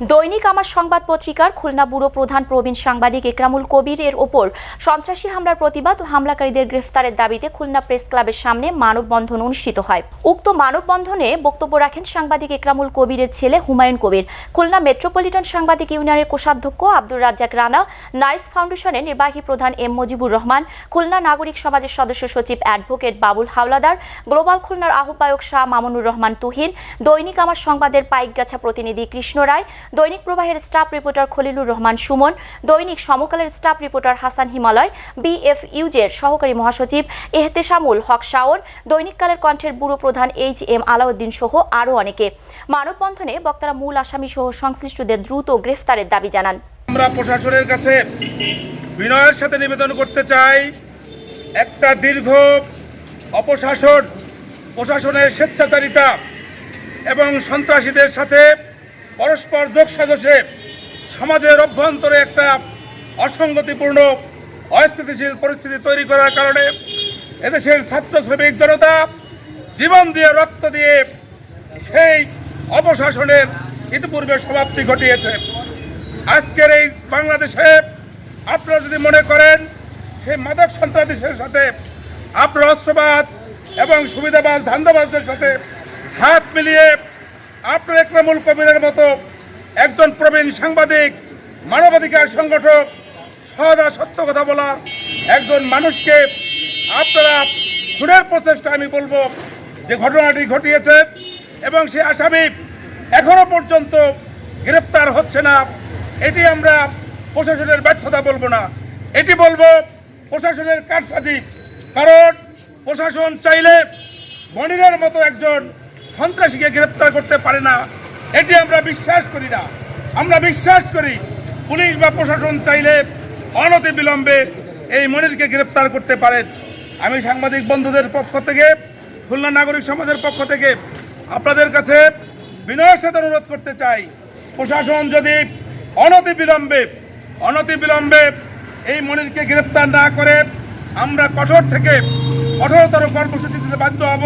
দৈনিক আমার সংবাদ পত্রিকার খুলনা ব্যুরো প্রধান প্রবীণ সাংবাদিক একরামুল কবির এর ওপর সন্ত্রাসী হামলার প্রতিবাদ ও হামলাকারীদের গ্রেফতারের দাবিতে খুলনা প্রেস ক্লাবের সামনে মানববন্ধন অনুষ্ঠিত হয়। উক্ত মানববন্ধনে বক্তব্য রাখেন সাংবাদিক একরামুল কবিরের ছেলে হুমায়ুন কবির। খুলনা মেট্রোপলিটন সাংবাদিক ইউনিয়নের কোষাধ্যক্ষ আব্দুর রাজ্জাক রানা, নাইস ফাউন্ডেশনের নির্বাহী প্রধান এম মজিবুর রহমান, খুলনা নাগরিক সমাজের সদস্য সচিব অ্যাডভোকেট বাবুল হাওলাদার, গ্লোবাল খুলনার আহ্বায়ক শাহ মামুনুর রহমান তুহিন, দৈনিক আমার সংবাদের পাইকগাছা প্রতিনিধি কৃষ্ণ রায় দৈনিক প্রবাহের স্টাফ রিপোর্টার খলিলুর রহমান সুমন, দৈনিক সমকালের staff reporter Hasan Himalay BF ইউজের সহকারী মহাসচিব এহতেশামুল হক শাওন, দৈনিক কালের কণ্ঠের ব্যুরো প্রধান এইচ এম আলাউদ্দিন সহ আরও অনেকে। মানববন্ধনে বক্তারা মূল আসামি সহ সংশ্লিষ্টদের দ্রুত গ্রেফতারের দাবি জানান। আমরা প্রশাসনের কাছে বিনয়ের সাথে নিবেদন করতে চাই, একটা দীর্ঘ অপশাসন, প্রশাসনের স্বেচ্ছাচারিতা এবং সন্ত্রাসীদের সাথে পরস্পর যোগসাজশে সমাজের অভ্যন্তরে একটা অসঙ্গতিপূর্ণ, অস্থিতিশীল পরিস্থিতি তৈরি করার কারণে এদেশের ছাত্র শ্রমিক জনতা জীবন দিয়ে রক্ত দিয়ে সেই অপশাসনের ইতিপূর্বে সমাপ্তি ঘটিয়েছে। আজকের এই বাংলাদেশে আপনারা যদি মনে করেন, সেই মাদক সন্ত্রাসীদের সাথে আপনার অস্ত্রবাদ এবং সুবিধাবাদ ধান্দাবাজদের সাথে হাত মিলিয়ে আপনার একরামুল কবিরের মতো একজন প্রবীণ সাংবাদিক, মানবাধিকার সংগঠক, সদা সত্য কথা বলা একজন মানুষকে আপনারা খুনের প্রচেষ্টা আমি বলব, যে ঘটনাটি ঘটিয়েছে এবং সে আসামি এখনও পর্যন্ত গ্রেপ্তার হচ্ছে না, এটি আমরা প্রশাসনের ব্যর্থতা বলব না। এটি বলব প্রশাসনের কারসাজি, কারণ প্রশাসন চাইলে মনিরের মতো একজন সন্ত্রাসীকে গ্রেপ্তার করতে পারে না, এটি আমরা বিশ্বাস করি না। আমরা বিশ্বাস করি পুলিশ বা প্রশাসন চাইলে অনতি বিলম্বে এই মনিরকে গ্রেপ্তার করতে পারেন আমি সাংবাদিক বন্ধুদের পক্ষ থেকে, খুলনা নাগরিক সমাজের পক্ষ থেকে আপনাদের কাছে বিনয়ের সাথে অনুরোধ করতে চাই, প্রশাসন যদি অনতি বিলম্বে অনতি বিলম্বে এই মনিরকে গ্রেপ্তার না করে, আমরা কঠোর থেকে কঠোরতর কর্মসূচি দিতে বাধ্য হব।